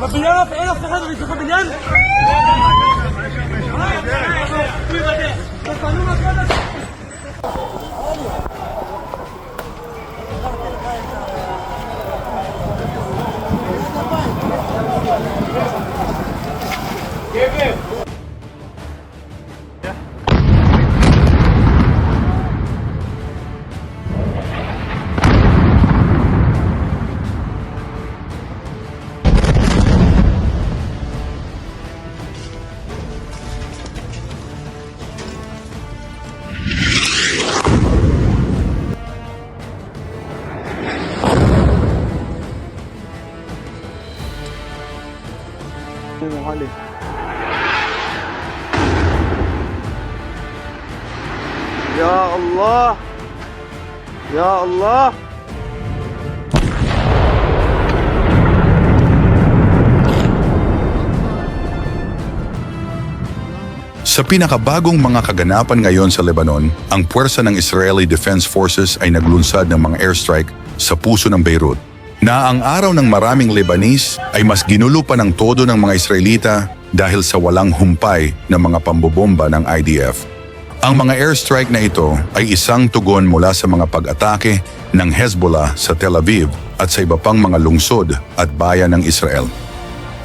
Fabian, er ist der Henry, Fabian! Das war nur was anderes. Ya Allah. Ya Allah. Sa pinakabagong mga kaganapan ngayon sa Lebanon, ang puwersa ng Israeli Defense Forces ay naglunsad ng mga airstrike sa puso ng Beirut. Na ang araw ng maraming Lebanese ay mas ginulo pa ng todo ng mga Israelita dahil sa walang humpay ng mga pambobomba ng IDF. Ang mga airstrike na ito ay isang tugon mula sa mga pag-atake ng Hezbollah sa Tel Aviv at sa iba pang mga lungsod at bayan ng Israel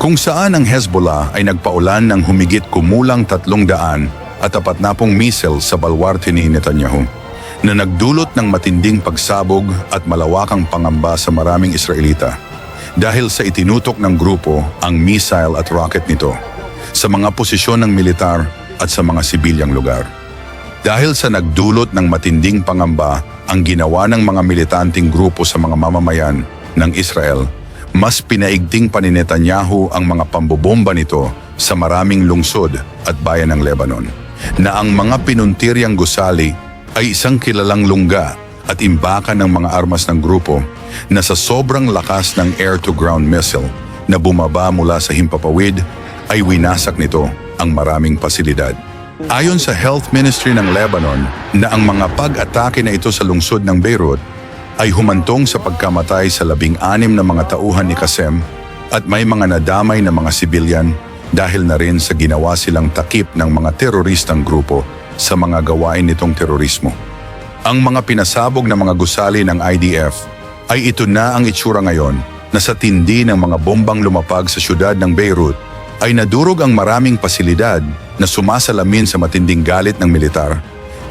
kung saan ang Hezbollah ay nagpaulan ng humigit kumulang tatlong daan at apat na pong missile sa balwarte ni Netanyahu na nagdulot ng matinding pagsabog at malawakang pangamba sa maraming Israelita dahil sa itinutok ng grupo ang missile at rocket nito sa mga posisyon ng militar at sa mga sibilyang lugar. Dahil sa nagdulot ng matinding pangamba ang ginawa ng mga militanteng grupo sa mga mamamayan ng Israel, mas pinaigting pa ni Netanyahu ang mga pambobomba nito sa maraming lungsod at bayan ng Lebanon, na ang mga pinuntiryang gusali ay isang kilalang lungga at imbakan ng mga armas ng grupo na sa sobrang lakas ng air-to-ground missile na bumaba mula sa himpapawid ay winasak nito ang maraming pasilidad. Ayon sa Health Ministry ng Lebanon na ang mga pag-atake na ito sa lungsod ng Beirut ay humantong sa pagkamatay sa labing-anim na mga tauhan ni Kasem at may mga nadamay na mga sibilyan dahil na rin sa ginawa silang takip ng mga teroristang grupo sa mga gawain nitong terorismo. Ang mga pinasabog na mga gusali ng IDF ay ito na ang itsura ngayon na sa tindi ng mga bombang lumapag sa syudad ng Beirut ay nadurog ang maraming pasilidad na sumasalamin sa matinding galit ng militar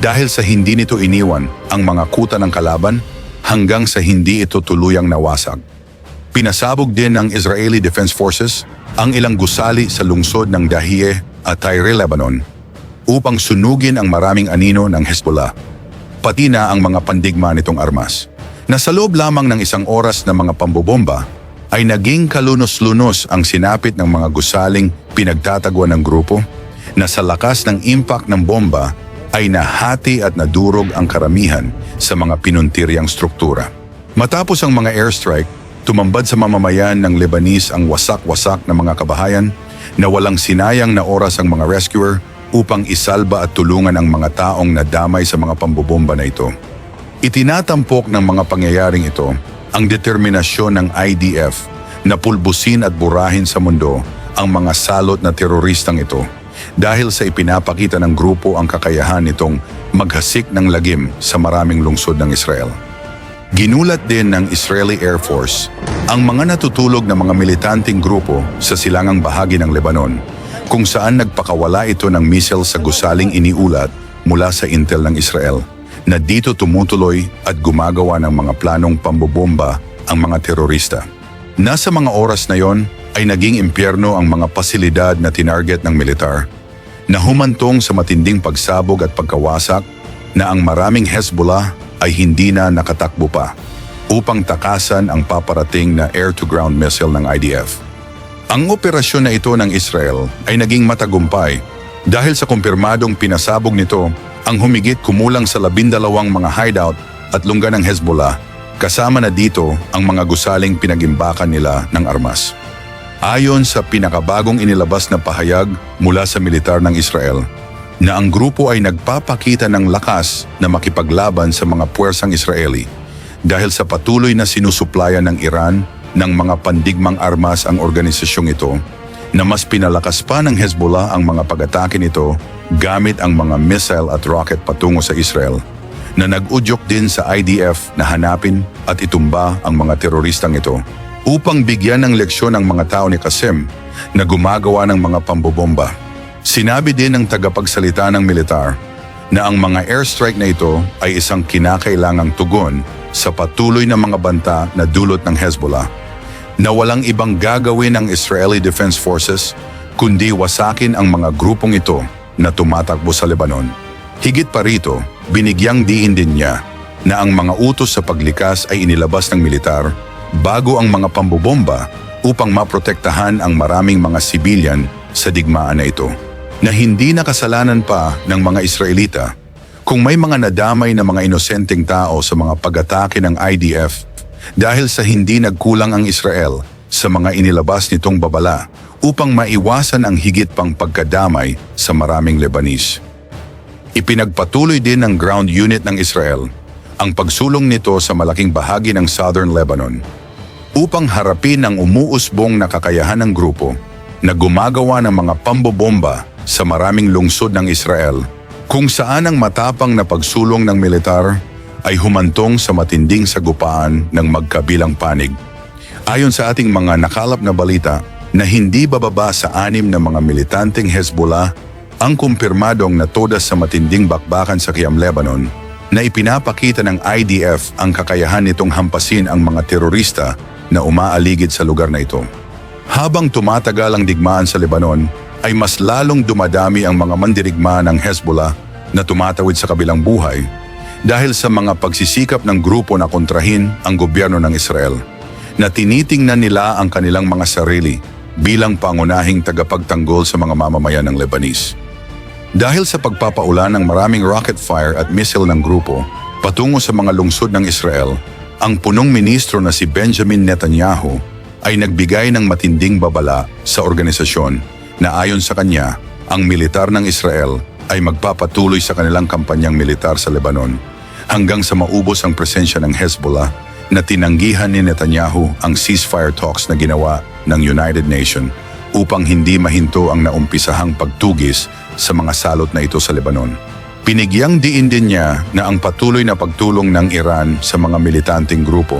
dahil sa hindi nito iniwan ang mga kuta ng kalaban hanggang sa hindi ito tuluyang nawasag. Pinasabog din ng Israeli Defense Forces ang ilang gusali sa lungsod ng Dahiyeh at Tyre, Lebanon upang sunugin ang maraming anino ng Hezbollah, pati na ang mga pandigma nitong armas. Na sa loob lamang ng isang oras ng mga pambobomba, ay naging kalunos-lunos ang sinapit ng mga gusaling pinagtatagwa ng grupo na sa lakas ng impact ng bomba ay nahati at nadurog ang karamihan sa mga pinuntiryang struktura. Matapos ang mga airstrike, tumambad sa mamamayan ng Lebanese ang wasak-wasak na mga kabahayan na walang sinayang na oras ang mga rescuer upang isalba at tulungan ang mga taong nadamay sa mga pambobomba na ito. Itinatampok ng mga pangyayaring ito ang determinasyon ng IDF na pulbusin at burahin sa mundo ang mga salot na teroristang ito dahil sa ipinapakita ng grupo ang kakayahan nitong maghasik ng lagim sa maraming lungsod ng Israel. Ginulat din ng Israeli Air Force ang mga natutulog na mga militanteng grupo sa silangang bahagi ng Lebanon kung saan nagpakawala ito ng missile sa gusaling iniulat mula sa intel ng Israel na dito tumutuloy at gumagawa ng mga planong pambobomba ang mga terorista. Nasa mga oras na yon ay naging impyerno ang mga pasilidad na tinarget ng militar na humantong sa matinding pagsabog at pagkawasak na ang maraming Hezbollah ay hindi na nakatakbo pa upang takasan ang paparating na air-to-ground missile ng IDF. Ang operasyon na ito ng Israel ay naging matagumpay dahil sa kumpirmadong pinasabog nito ang humigit kumulang sa labindalawang mga hideout at lungga ng Hezbollah kasama na dito ang mga gusaling pinagimbakan nila ng armas. Ayon sa pinakabagong inilabas na pahayag mula sa militar ng Israel, na ang grupo ay nagpapakita ng lakas na makipaglaban sa mga puwersang Israeli dahil sa patuloy na sinusuplayan ng Iran ng mga pandigmang armas ang organisasyong ito na mas pinalakas pa ng Hezbollah ang mga pag-atake nito gamit ang mga missile at rocket patungo sa Israel na nag-udyok din sa IDF na hanapin at itumba ang mga teroristang ito upang bigyan ng leksyon ang mga tao ni Qasem na gumagawa ng mga pambobomba. Sinabi din ng tagapagsalita ng militar na ang mga airstrike na ito ay isang kinakailangang tugon sa patuloy na mga banta na dulot ng Hezbollah na walang ibang gagawin ng Israeli Defense Forces kundi wasakin ang mga grupong ito na tumatakbo sa Lebanon. Higit pa rito, binigyang diin din niya na ang mga utos sa paglikas ay inilabas ng militar bago ang mga pambobomba upang maprotektahan ang maraming mga sibilyan sa digmaan na ito na hindi nakasalanan pa ng mga Israelita kung may mga nadamay na mga inosenteng tao sa mga pag-atake ng IDF dahil sa hindi nagkulang ang Israel sa mga inilabas nitong babala upang maiwasan ang higit pang pagkadamay sa maraming Lebanese. Ipinagpatuloy din ng ground unit ng Israel ang pagsulong nito sa malaking bahagi ng southern Lebanon upang harapin ang umuusbong na kakayahan ng grupo na gumagawa ng mga pambobomba sa maraming lungsod ng Israel kung saan ang matapang na pagsulong ng militar ay humantong sa matinding sagupaan ng magkabilang panig. Ayon sa ating mga nakalap na balita na hindi bababa sa anim na mga militanteng Hezbollah ang kumpirmadong natodas sa matinding bakbakan sa Qiyam Lebanon na ipinapakita ng IDF ang kakayahan nitong hampasin ang mga terorista na umaaligid sa lugar na ito. Habang tumatagal ang digmaan sa Lebanon, ay mas lalong dumadami ang mga mandirigma ng Hezbollah na tumatawid sa kabilang buhay dahil sa mga pagsisikap ng grupo na kontrahin ang gobyerno ng Israel na tinitingnan nila ang kanilang mga sarili bilang pangunahing tagapagtanggol sa mga mamamayan ng Lebanese. Dahil sa pagpapaulan ng maraming rocket fire at missile ng grupo patungo sa mga lungsod ng Israel, ang punong ministro na si Benjamin Netanyahu ay nagbigay ng matinding babala sa organisasyon na ayon sa kanya, ang militar ng Israel ay magpapatuloy sa kanilang kampanyang militar sa Lebanon hanggang sa maubos ang presensya ng Hezbollah na tinanggihan ni Netanyahu ang ceasefire talks na ginawa ng United Nations upang hindi mahinto ang naumpisahang pagtugis sa mga salot na ito sa Lebanon. Pinigyang diin din niya na ang patuloy na pagtulong ng Iran sa mga militanteng grupo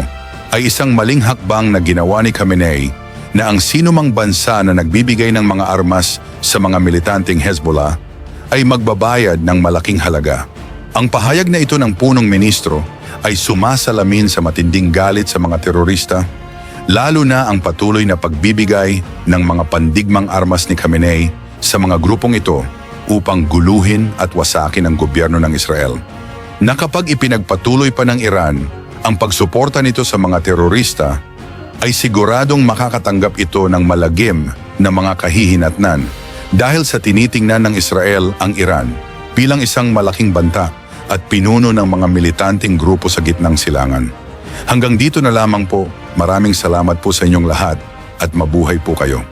ay isang maling hakbang na ginawa ni Khamenei na ang sinumang bansa na nagbibigay ng mga armas sa mga militanteng Hezbollah ay magbabayad ng malaking halaga. Ang pahayag na ito ng punong ministro ay sumasalamin sa matinding galit sa mga terorista, lalo na ang patuloy na pagbibigay ng mga pandigmang armas ni Khamenei sa mga grupong ito upang guluhin at wasakin ang gobyerno ng Israel. Na kapag ipinagpatuloy pa ng Iran ang pagsuporta nito sa mga terorista, ay siguradong makakatanggap ito ng malagim na mga kahihinatnan dahil sa tinitingnan ng Israel ang Iran bilang isang malaking banta at pinuno ng mga militanteng grupo sa gitnang silangan. Hanggang dito na lamang po, maraming salamat po sa inyong lahat at mabuhay po kayo.